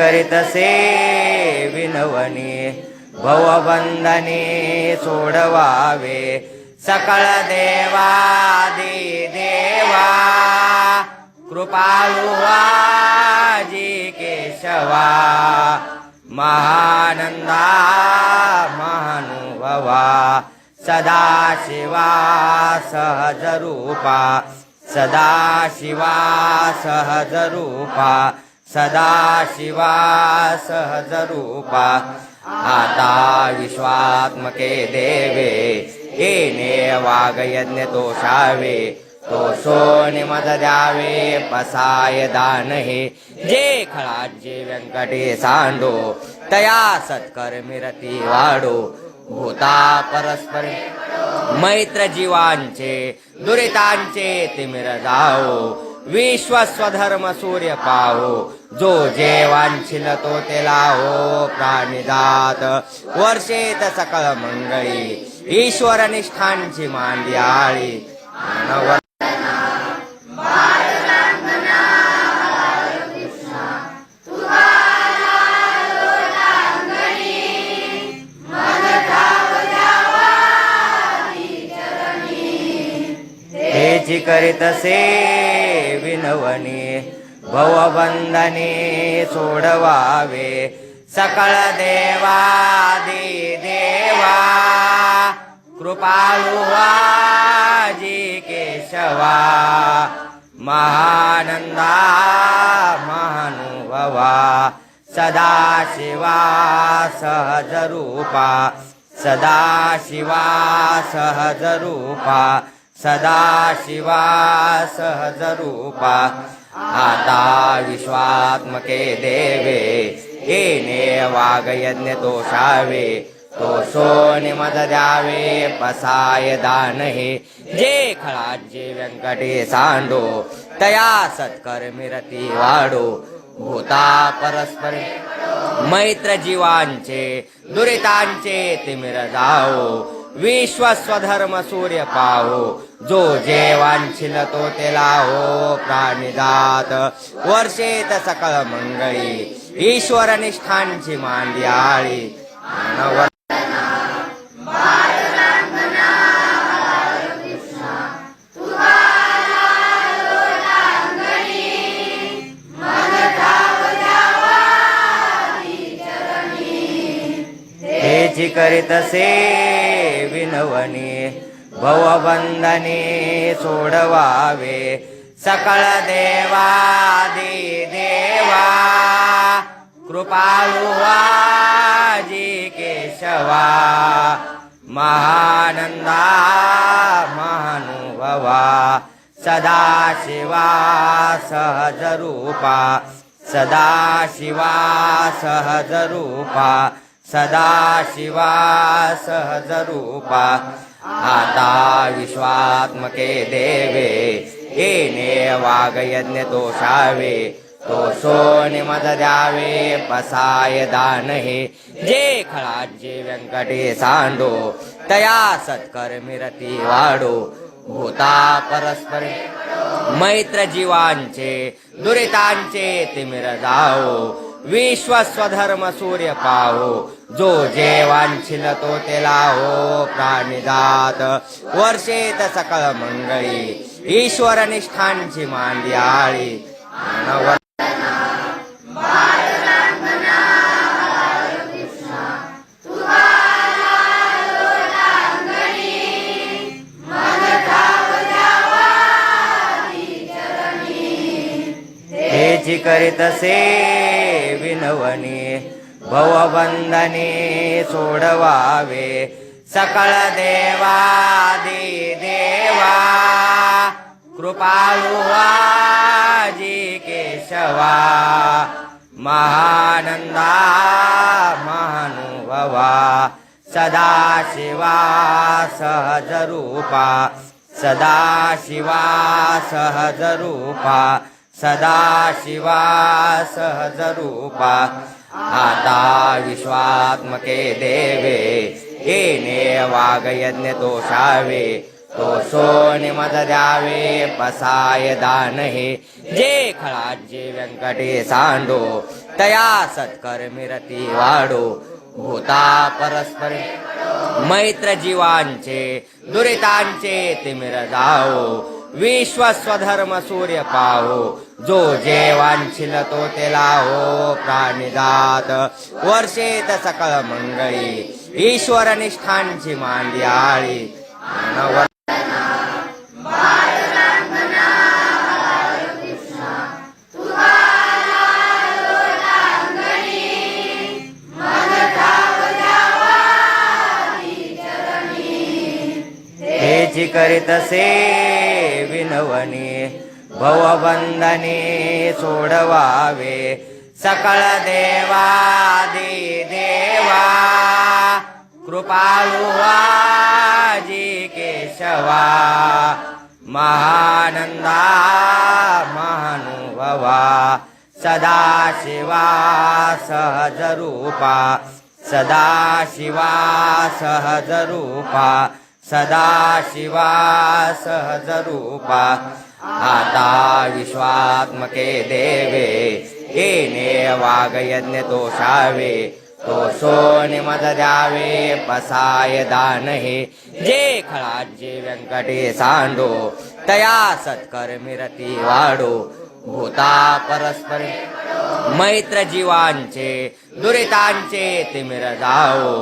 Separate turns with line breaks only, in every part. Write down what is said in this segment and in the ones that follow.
करीतसे विनवणी. भवबंधने सोडवावे. सकळ देवादी देवा. कृपाळू केशवा. महानंदा महानुभवा. सदा शिवा सहज रूपा सदा शिवा सहज सदा शिवा सहज रूपा आता विश्वात्मके देवे येने वागयज्ञ तोषावे तो सोनिमद द्यावे पसाय दान हे जे खळाजे व्यंकटे सांडो तया सत्कर्मिरती वाडो। भूता परस्पर मैत्र जीवांचे दुरितांचे तिमिर जाओ विश्व स्वधर्म सूर्य पाहो जो जे वांछिल तो ते लाहो प्राणिदात। वर्षेत सकळ मंगळी। ईश्वर निष्ठांची मांडी आळी मानव हेची करीतसे विनवणी भवबंधने सोडवावे सकळ देवा दे देवा. कृपाळू केशवा महानंदा महानुभवा सदा शिवा सहज रूपा सदा शिवा सहज रूपा सदा आता विश्वात्मके देवे येने वागयज्ञ दोषावे तोषो निमद द्यावे पसाय दान हे जे खळाजे व्यंकटे सांडो तया सत्कर्मी रती वाडो। भूता परस्पर मैत्र जीवांचे दुरितांचे तिमिर जाओ। विश्वस्वधर्म सूर्य पाहो जो जे तो ते लाहो प्राणिदात वर्षेत सकळ मंगळी। ईश्वर निष्ठांची मांडी आळी करीत हेची करीतसे भवबंधने सोडवावे सकळ देवा दे देवा. कृपाळू केशवा महानंदा महानुभवा सदा शिवा सहज रूपा सदा शिवा सहज रूपा सदा आता विश्वात्मके देवे येणे वागयज्ञ दोषावे तो सोनिमद द्यावे पसाय दान हे जे खळाजे व्यंकटे सांडो तया सत्कर्मिरती वाडो। भूता परस्पर मैत्र जीवांचे दुरितांचे तिमिर जाओ। विश्व स्वधर्म सूर्य पाहो। जो जे वांछिल तो तेला हो प्राणिदात वर्षेत सकळ मंगळी ईश्वर निष्ठांची मांडी आळी करीत से करीतसे विनवणी भवबंधने सोडवावे सकळ देवा देवा कृपालुवाजी केशवा महानंदा महानुभवा सदा शिवा सहज रूपा सदा शिवा आता विश्वात्मके देवे येणे वागयज्ञ दोषावे तो सोने मज द्यावे पसाय दान हे जे खळाजी व्यंकटे सांडो तया सत्कर मिरती वाढो भूता परस्पर मैत्र जीवांचे दुरितांचे तिमिर जाओ विश्व स्वधर्म सूर्य पाहो जो जेवांछिल तो तेला हो प्राणिदात वर्षेत सकळ मंगळी ईश्वर निष्ठांची मांडी आळी. नव हेची करीतसे विनवणे भवबंधने सोडवावे सकळ देवा देवा कृपालुवा जी केशवा महानंदा महानुभवा सदा शिवा सहज रूपा सदा शिवा आता विश्वात्मके देवे येणे वागयज्ञ दोषावे तो सोने मज द्यावे पसाय दान हे जे खळाजी व्यंकटे सांडो तया सत्कर मिरती वाढो भूता परस्पर मैत्र जीवांचे दुरितांचे तिमिर जाओ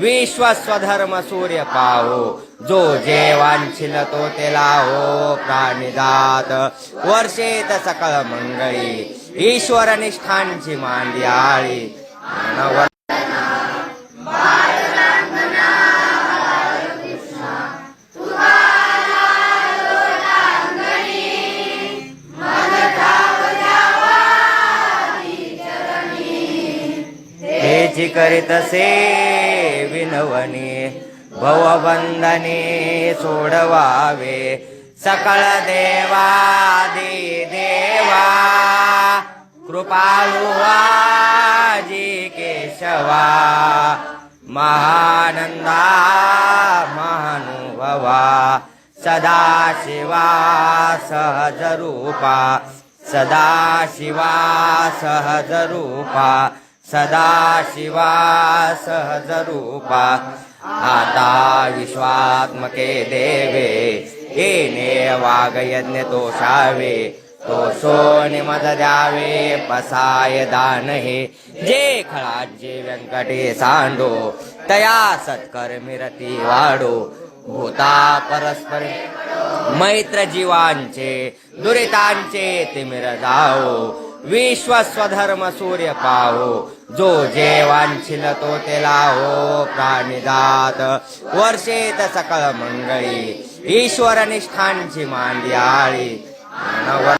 विश्वस्वधर्म सूर्य पाहो जो जेवांछिल तो ते लाहो प्राणिदात वर्षेत सकळ मंगळी। ईश्वर निष्ठांची मांडी आळी करीत हेची विनवणे भवबंधने सोडवावे. सकळ देवा दे देवा कृपालुवाजी केशवा महानंदा महानुभवा सदा शिवा सहज रूपा सदा शिवा सहज रूपा आता विश्वात्मके देवे येणे वागयज्ञ तोषावे तो सोने मज द्यावे पसाय दान हे जे खळाजे व्यंकटे सांडो तया सत्कर्मिरती वाडो। वाढो भूता परस्पर मैत्र जीवांचे दुरितांचे तिमिर जाओ। विश्वस्वधर्म सूर्य पाहो जो जेवांछिल तो ते लाहो प्राणिदात वर्षेत सकळ मंगळी। ईश्वर निष्ठांची मांडियाळी करीत नव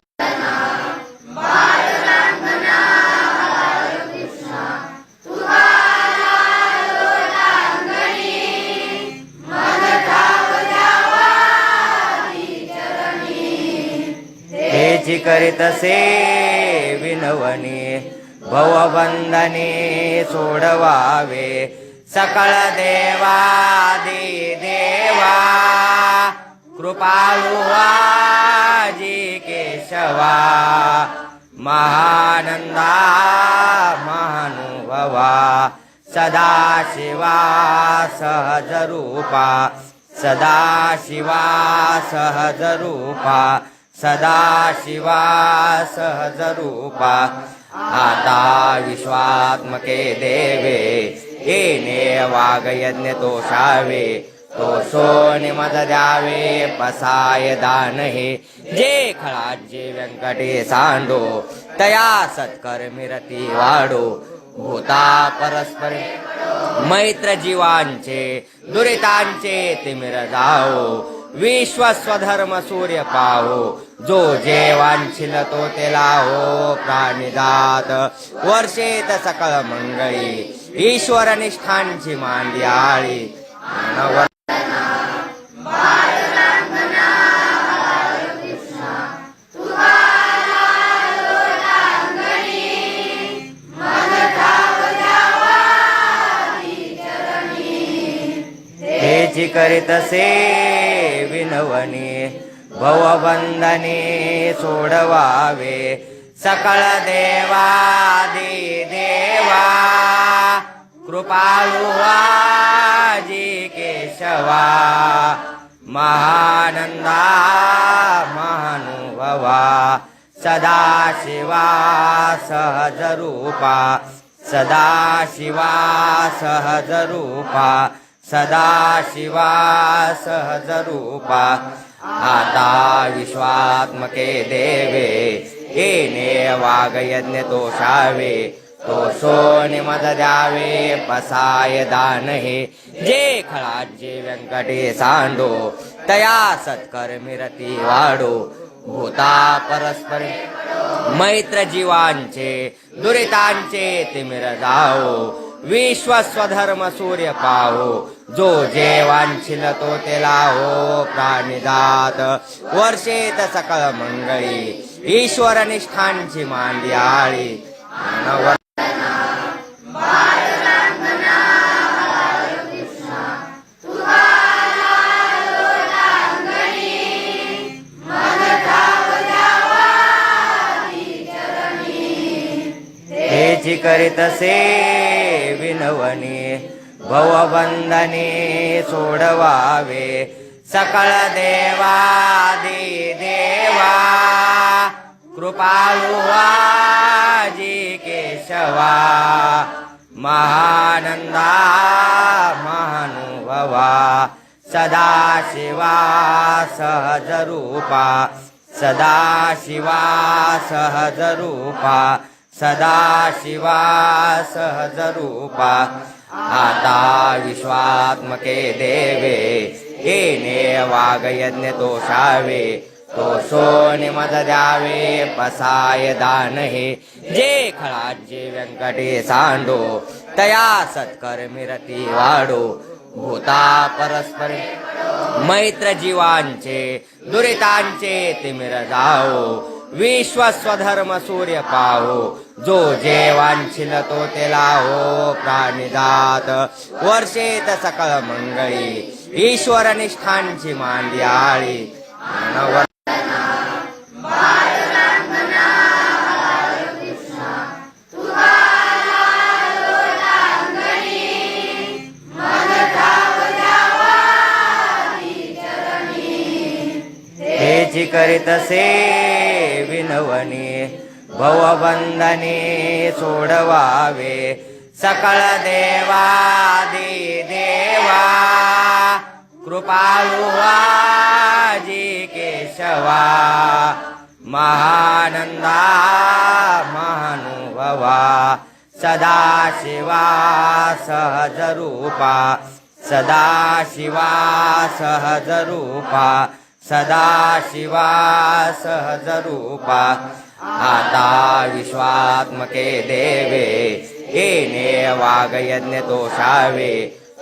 विनवणे भवबंधने सोडवावे. सकळ देवा दे देवा कृपाळुवा जी केशवा महानंदा महानुभवा सदा शिवा सहज रूपा सदा शिवा सहज रूपा आता विश्वात्मके देवे येणे वागयज्ञ तोषावे तो सोने द्यावे पसाय दान हे जे खळाजे व्यंकटे सांडो तया सत्कर मिरती वाढो भूता परस्पर मैत्र जीवांचे दुरितांचे तिमिर जाओ। विश्वस्वधर्म सूर्य पाहो जो जेवांछिल तो ते लाहो प्राणिदात वर्षेत सकळ मंगळी। ईश्वर निष्ठांची मांडियाळी करीत नव विनवणे भवबंधने सोडवावे. सकळ देवा दे देवा कृपाळुवाजी केशवा महानंदा महानुभवा सदा सदाशिवा सहजरूपा सदाशिवा सहजरूपा सदाशिवा सहजरूपा। आता विश्वात्मके देवे येणे वागयज्ञ तोषावे। तोषो निमद द्यावे पसाय दान हे जे खळाजे व्यंकटे सांडो तया सत्कर मिरती वाढो भूता परस्पर मैत्र जीवांचे दुरितांचे तिमिर जाओ विश्वस्वधर्म सूर्य पाहो जो जे वांछिल तो ते लाहो प्राणिदात वर्षेत सकळ मंगळी। ईश्वर निष्ठांची मांडियाळी करीत मानव हेची करीतसे भवबंधने सोडवावे. सकळ देवा दे देवा कृपाळुवाजी केशवा महानंदा महानुभवा सदा सदाशिवा सहजरूपा सदाशिवा सहजरूपा सदाशिवा सहजरूपा। आता विश्वात्मके देवे येणे वागयज्ञ तोषावे सो निमद द्यावे पसाय दान हे जे खळाजे व्यंकटे सांडो तया सत्कर मिरती वाढो भूता परस्पर मैत्र जीवांचे दुरितांचे तिमिर जाओ विश्वस्वधर्म सूर्य पाहो. जो जे वांछिल तो ते लाहो प्राणिदात वर्षेत सकळ मंगळी. ईश्वर निष्ठांची मांडियाळी करीत असे नवने करीतसे भवबंधने सोडवावे. सकळ देवादी देवा कृपाळुवाजी केशवा महानंदा महानुभवा सदा सदाशिवा सहजरूपा सदाशिवा सहजरूपा सदाशिवा सहजरूपा। आता विश्वात्मके देवे येणे वागयज्ञ तोषावे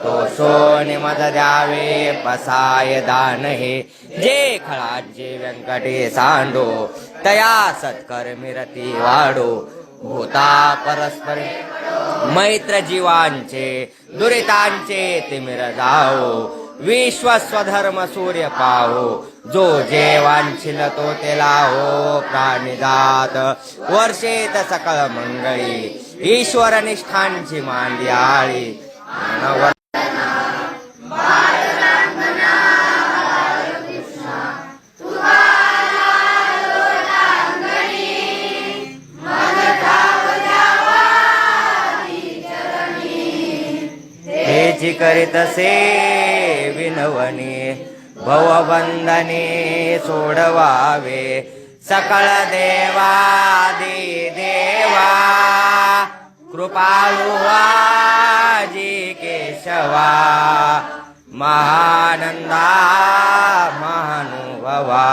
सोने निमद द्यावे पसाय दान हे जे खळाजे व्यंकटे सांडो तया सत्कर्मिरती वाडो। वाढो भूता परस्पर मैत्र जीवांचे दुरितांचे तिमिर जाओ विश्वस्वधर्म सूर्य पाहो. जो जे वांछिल तो ते लाहो प्राणिदात वर्षेत सकळ मंगळी. ईश्वर निष्ठांची मांडी आळी मानव करीतसे विनवणे भवबंधने सोडवावे. सकळ देवा दे देवा कृपाळुवाजी केशवा महानंदा महानुभवा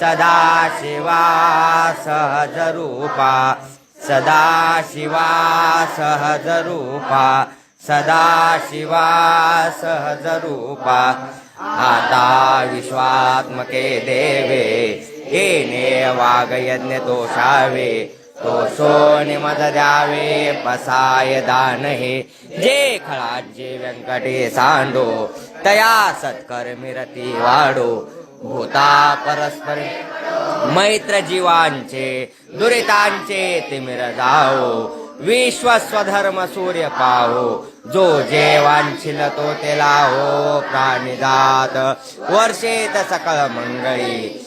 सदा सदाशिवा सहजरूपा सदाशिवा सहजरूपा सदाशिवा सहजरूपा। आता विश्वात्मके देवे येणे वागयज्ञ तोषावे तो सोने मद द्यावे पसाय दान हे जे खळाजे व्यंकटे सांडो तया सत्कर्मी रती वाढो भूता परस्पर मैत्र जीवांचे दुरितांचे तिमिर जाओ विश्वस्वधर्म सूर्य पाहो जो जे वांछिल तो ते लाहो प्राणिजात। वर्षेत सकळ मंगळी।